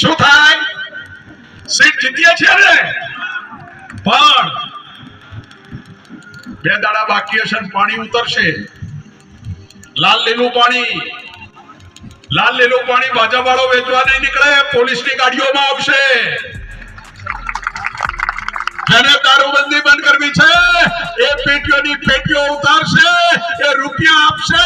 શું થાય? સીટ જીતીએ છીએ પણ બે દાડા બાકી હશે પાણી ઉતરશે. લાલ લીલું પાણી. લાલ લીલું પાણી બાજા વાળો વેચવા નહીં નીકળે, પોલીસની ગાડીઓમાં આવશે. જેને દારૂબંધી બંધ એ પેટીઓની પેટીઓ ઉતારશે, એ રૂપિયા આપશે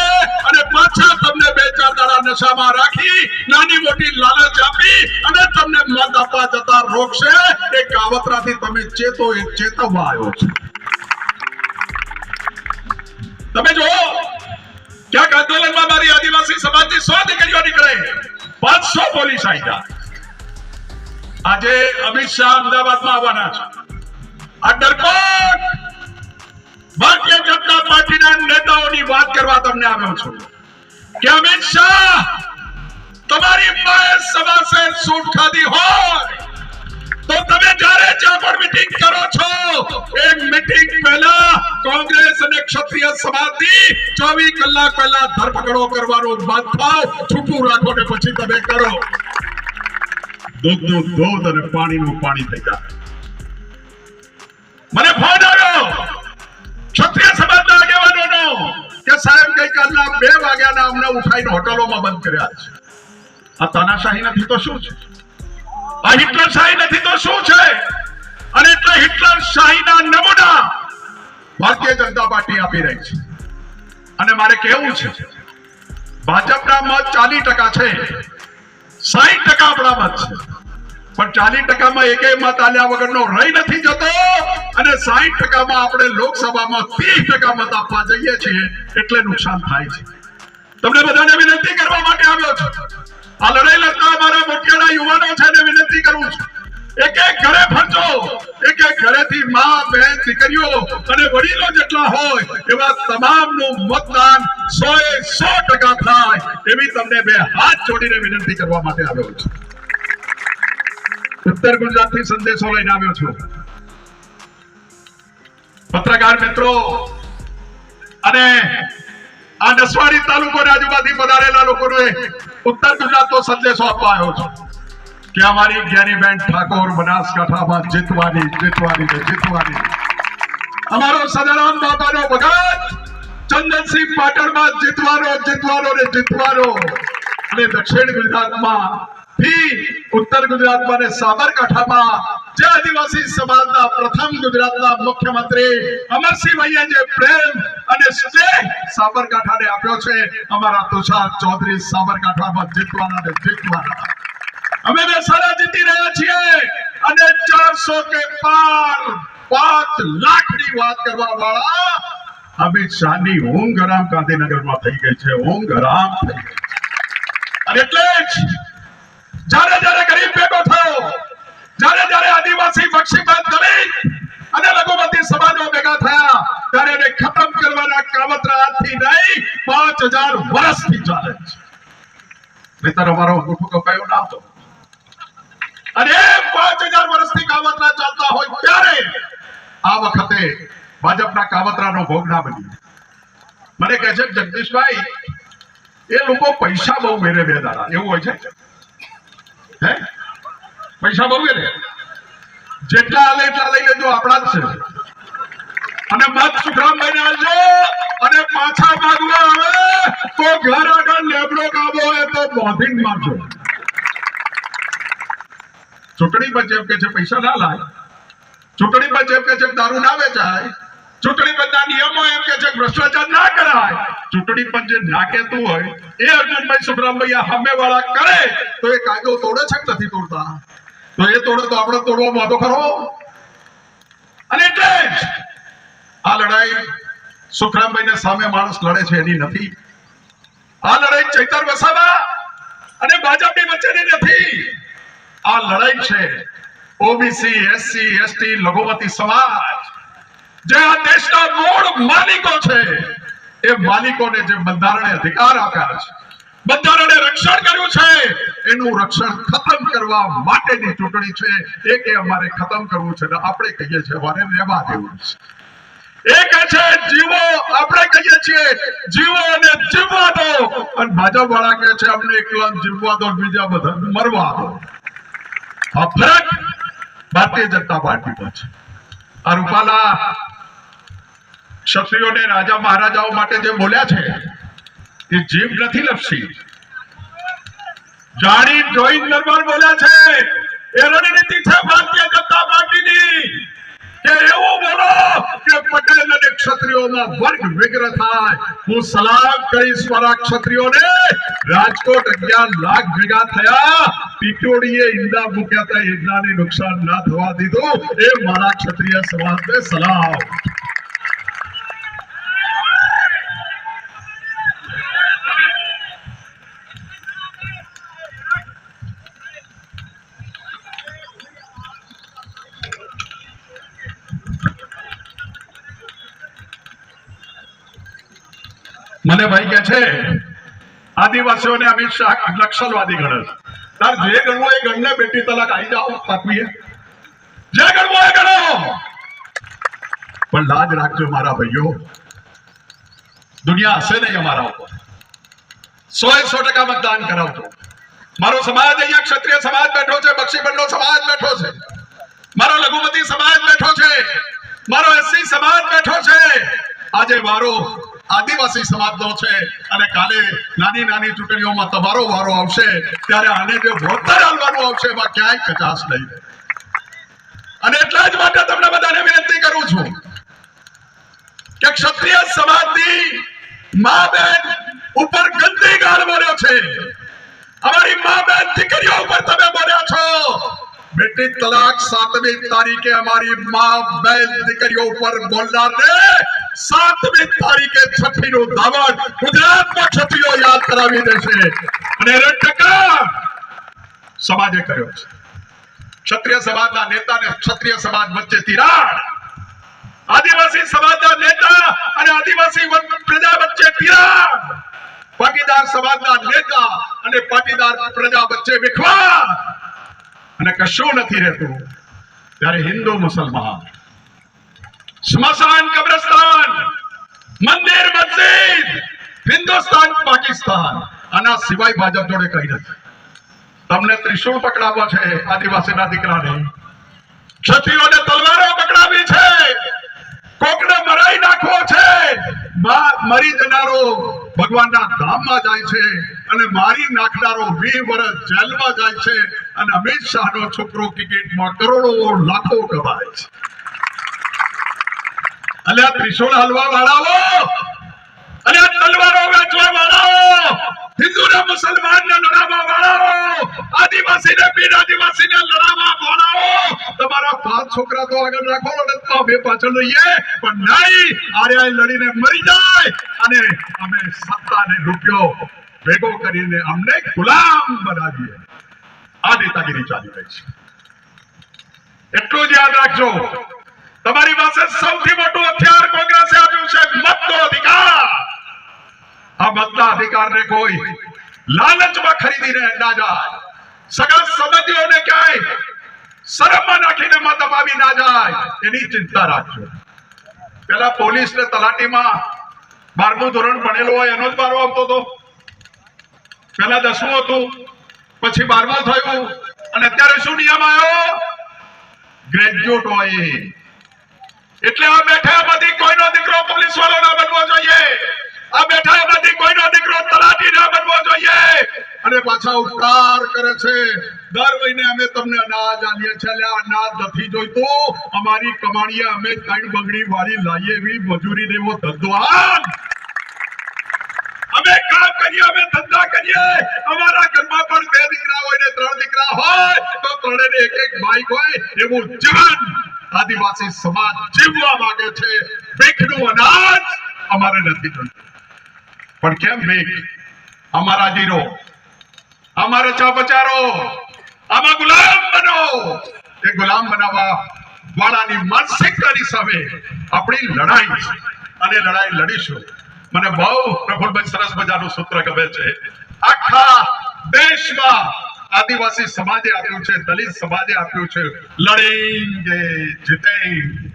અને પાછા તમને બે ચાર દાડા નશામાં રાખી, નાની મોટી લાલચ આપી અને તમને મત આપવા જતા રોકશે. એ કાવતરાથી તમે ચેતો એ ચેતવવા આવ્યો છે. તમે જુઓ, ક્યાંક આંદોલનમાં મારી આદિવાસી સમાજની સો દીકરીઓ નીકળે. પાંચસો પોલીસ આવી આજે અમિત શાહ અમદાવાદમાં આવવાના છે. આ ડરપોક ભારતીય જનતા પાર્ટીના નેતાઓની વાત કરવા તમને આવ્યો છું. કે અમિત શાહ, તમારી માએ સવાસે સૂટ ખાધી હોય, તો તમે જ્યારે જ્યાં પણ મીટિંગ કરો છો, એક મીટિંગ પહેલા કોંગ્રેસ અને ક્ષત્રિય સમાજની ચોવીસ કલાક પહેલા ધરપકડો કરવાનો બાદ છૂટું રાખો ને પછી તમે કરો. દૂધનું દૂધ અને પાણીનું પાણી થઈ જાય. બે અમને ઉઠાઈને હોટલોમાં બંધ કર્યા છે. આ તાનાશાહી નથી તો શું છે? આ હિટલર શાહી નથી તો શું છે? અને એટલે હિટલર શાહીના નમૂના ભારતીય જનતા પાર્ટી આપી રહી છે. અને મારે કેવું છે, ભાજપના મત ચાલીસ ટકા છે, સાહીઠ ટકા આપણા મત છે. પણ ચાલીસ ટકામાં એકેય મત આલ્યા વગરનો રહી નથી જતો અને સાહીઠ ટકામાં આપણે લોકસભામાં ત્રીસ ટકા મત આપવા જઈએ છીએ, એટલે નુકસાન થાય છે. તમને બધાને વિનંતી કરવા માટે આવ્યો છું. આ લડાઈ લડતા અમારા મોટિયાના યુવાનો છે ને વિનંતી કરું છું. એક એક ઘરે ફરજો. એક એક ઘરેથી મા, બહેન, દીકરીઓ અને વડીલો જેટલા હોય એવા તમામનું મતદાન સો એ સો ટકા થાય એવી તમને બે હાથ જોડીને વિનંતી કરવા માટે આવ્યો છું. ઉત્તર ગુજરાતથી સંદેશો લઈને આવ્યો છું. પત્રકાર મિત્રો અને આ નસવાડી તાલુકો આજુબાજુ પધારેલા લોકોને ઉત્તર ગુજરાતનો સંદેશો આપવા આવ્યો છું કે અમારી જ્ઞાનીબેન ઠાકોર બનાસકાંઠામાં જીતવાની જીતવાની ને જીતવાની. અમારો સદારામ બાપાનો ભગત ચંદનસિંહ પાટણમાં જીતવાનો જીતવાનો ને જીતવાનો. અને દક્ષિણ ગુજરાતમાં ઉત્તર ગુજરાતમાં અને સાબરકાંઠામાં જે આદિવાસી સમાજના પ્રથમ ગુજરાતના મુખ્યમંત્રી અમરસિંહભાઈએ જે પ્રેમ અને સ્નેહ સાબરકાંઠાને આપ્યો છે, અમારા તુષાર ચૌધરી સાબરકાંઠામાં જીતવાના ને જીતવાના અમે મહેસાણા જીતી રહ્યા છીએ અને ચારસો કે પાર પાંચ લાખની વાત કરવા વાળા અમિત શાહની ઊંઘ હરામ ગાંધીનગરમાં થઈ ગઈ છે, ઊંઘ હરામ થઈ ગઈ. અને એટલે જ જ્યારે જ્યારે ગરીબ ભેગો થયો, જ્યારે જ્યારે આદિવાસી બક્ષીબાદ દલિત અને લઘુમતી સમાજો ભેગા થયા, ત્યારે એને ખતમ કરવાના કાવતરા આજથી નહીં, પાંચ હજાર વર્ષથી ચાલે છે. નહીતર અમારો મોટું કપાયો ના હતો. અને પાંચ હજાર વર્ષથી કાવતરા ચાલતા હોય ત્યારે આ વખતે ભાજપના કાવતરાનો ભોગ ના બની મને કહે છે જગદીશભાઈ, એ લોકો પૈસા બહુ મેરે બે એવું હોય છે? પૈસા બહુ મેરે જેટલા આવે એટલા લઈ લેજો, આપણા જ છે. અને મત સુખરામભાઈ આવજો અને પાછા માગવા આવે તો ઘર આગળ લેબડો કાબો હોય તો બોધિંગ મારજો. ચૂંટણી પંચ એમ કે છે, પૈસા ના લાય. ચૂંટણી પંચ એમ કે છે, દારૂ ના વેચાય. ચૂંટણી પંચના નિયમો એમ કે છે ભ્રષ્ટાચાર ના કરાય. ચૂંટણી પંચ ના કહેતું હોય એ અર્જુનભાઈ આ સામે વાળા કરે તો એ કાયદો તોડે છે કે નથી તોડતા? તો એ તોડે તો આપણે તોડવા વાંધો ખરો? અને એટલે આ લડાઈ સુખરામભાઈ સામે માણસ લડે છે એની નથી. આ લડાઈ ચૈતર વસાવા અને ભાજપની વચ્ચેની નથી. આ લડાઈ છે ઓબીસી, એસસી, એસટી, લઘુમતી સમાજ જે આ દેશના મૂળ માલિકો છે, એ માલિકોને જે બંધારણે અધિકાર આપ્યા છે, બંધારણે રક્ષણ કર્યું છે, એનું રક્ષણ ખતમ કરવા માટેની ચૂંટણી છે, એ કે અમારે ખતમ કરવું છે આપણે કહીએ છીએ, અમારે રહેવા દેવું છે. એ કહે છે, જીવો, આપણે કહીએ છીએ, જીવો અને જીવવા દો. અને ભાજપ વાળા કહે છે, અમને એકલા જીવવા દો બીજા બધા મરવા દો. ફરક ભારતીય જનતા પાર્ટીમાં છે. આ રૂપાલા ક્ષત્રિયોને રાજા મહારાજાઓ માટે જે બોલ્યા છે, એ જીભ નથી લપસી. જાણી જોઈ નરમાલ બોલ્યા છે, એ રણનીતિ છે ભારતીય જનતા પાર્ટીની. હું સલામ કરીશ મારા ક્ષત્રિયોને, રાજકોટ અગિયાર લાખ ભેગા થયા પીટોડીએ ઈંડા મૂક્યા હતા, ઈંડાને નુકસાન ના થવા દીધું. એ મારા ક્ષત્રિય સમાજને સલામ મને ભાઈ કે છે, આદિવાસીઓને અમિત શાહ નક્સલવાદી ગણે છે. તાર જે ગણવો એ ગણને બેટી તલાક આવી જાઓ પાપીએ જે ગણવો એ ગણો. પણ લાજ રાખજો મારા ભાઈઓ. દુનિયા હશે નહીં અમારા ઉપર. સો એ સો ટકા મતદાન કરાવજો. મારો સમાજ અહીંયા ક્ષત્રિય સમાજ બેઠો છે બક્ષીબંધનો સમાજ બેઠો છે. મારો લઘુમતી સમાજ બેઠો છે. મારો એસસી સમાજ બેઠો છે. આજે મારો આદિવાસી સમાજનો છે અને કાલે નાની નાની ચૂંટણીઓમાં તમારો વારો આવશે, ત્યારે આને જે વળતર આલવાનું આવશે એમાં ક્યાંય કચાશ નહીં. અને એટલા જ માટે તમને બધાને વિનંતી કરું છું કે ક્ષત્રિય સમાજની મા બેન ઉપર ગંદી ગાળ બોલ્યો છે. અમારી મા બેન દીકરીઓ ઉપર તમે બોલ્યા છો, બેટી, તલાક સાતમી તારીખે અમારી મા બેન દીકરીઓ ઉપર બોલનારને સાતમી તારીખે છઠ્ઠીનું દાવણ ગુજરાતમાં છત્રીઓ યાદ કરાવી દેશે. અને સમાજે કર્યો છે. ક્ષત્રિય સમાજના નેતા અને ક્ષત્રિય સમાજ વચ્ચે તિરાડ. આદિવાસી સમાજના નેતા અને આદિવાસી પ્રજા વચ્ચે તિરાડ. પાટીદાર સમાજના નેતા અને પાટીદાર પ્રજા વચ્ચે વિખવાદ. અને કશું નથી રહેતું. ત્યારે હિન્દુ મુસલમાન સ્મશાન કબ્રસ્તાન મંદિર મસ્જિદ હિન્દુસ્તાન પાકિસ્તાન આના સિવાય ભાજપ જોડે કઈ નથી તમને ત્રિશૂળ પકડાવવા છે આદિવાસીના દીકરાને ક્ષત્રિયોને તલવારો પકડાવી છે કોકને મરાઈ નાખવો છે મરી જનારો ભગવાનના ધામમાં જાય છે અને મારી નાખનારો વીસ વર્ષ જેલમાં જાય છે, અને અમિત શાહનો છોકરો ક્રિકેટમાં કરોડો લાખો કમાય છે. અને આ ત્રિશૂળ હલવા વાળાઓ! અને આ તલવારો વેચવા વાળાઓ! હિન્દુને મુસલમાનને લડાવવા વાળાઓ! આદિવાસીને બિન આદિવાસીને લડાવવા વાળાઓ! તમારા પાંચ છોકરા તો આગળ રાખો અને તો પાછળ લઈએ પણ નહીં, આર્યા લડીને મરી જાય અને અમે સત્તાને રૂપિયો ભેગો કરીને અમને ગુલામ બનાવીએ. આ નેતાગીરી ચાલી રહી છે. એટલું જ યાદ રાખજો. તમારી પાસે સૌથી મોટું હથિયાર કોંગ્રેસે આપ્યું છે, મતનો અધિકાર. આ મતના અધિકારને કોઈ લાલચમાં ખરીદીને ના જાય. સગા સંબંધીઓને ક્યાંય શરમમાં નાખીને મત અપાવી ના જાય, એની ચિંતા રાખજો. પેલા પોલીસ ને તલાટીમાં બારમું ધોરણ ભણેલો હોય, એનો જ બારો આવતો હતો. પેલા દસમું હતું, પછી બારમું થયું, અને અત્યારે શું નિયમ આવ્યો? ગ્રેજ્યુએટ હોય. એટલે આ બેઠા બધી કોઈનો દીકરો પોલીસ વાળો ના બનવો જોઈએ. આ બેઠા બધી કોઈનો દીકરો તલાટી ના બનવો જોઈએ. અને પાછા ઉપકાર કરે છે. દર મહિને અમે તમને અનાજ આલીએ છીએ. અનાજ નથી જોઈતું. અમારી કમાણીએ અમે ત્રણ બગડી વાળી લાવીએ એવી મજૂરી એવો ધંધો. અમે કામ કરીએ, અમે ધંધા કરીએ. અમારા ઘરમાં પણ બે દીકરા હોય ને ત્રણ દીકરા હોય, તો ત્રણે એક એક બાઈક હોય, એવું જીવન આદિવાસી સમાજ જીવવા માંગે છે. ભીખનું અનાજ અમારે નથી પણ કેમ ભીખ? અમારા જીરો, અમારો ચા બચારો આમાં ગુલામ બનો. એ ગુલામ બનાવવા વાળાની માનસિકતાની સામે આપણી લડાઈ અને લડાઈ લડીશું. મને બહુ પ્રફુલભાઈ સરસ મજાનું સૂત્ર ગમે છે. આખા દેશમાં આદિવાસી સમાજે આપ્યું છે, દલિત સમાજે આપ્યું છે. લડેંગે, જીતેંગે.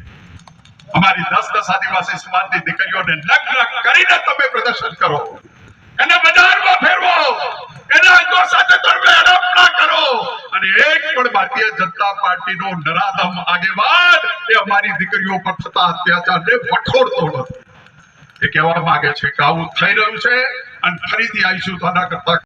અમારી દસ દસ આદિવાસી સમાજની દીકરીઓને નગ્ન કરીને તમે પ્રદર્શન કરો. એને બજારમાં ફેરવો. એના અને ભારતીય જનતા પાર્ટીનો નરાધમ આગેવાન એ અમારી દીકરીઓ પર થતા અત્યાચારને વખોડતો એ કહેવા માંગે છે કે આવું થઈ રહ્યું છે અને ફરીથી આવીશું તો કરતા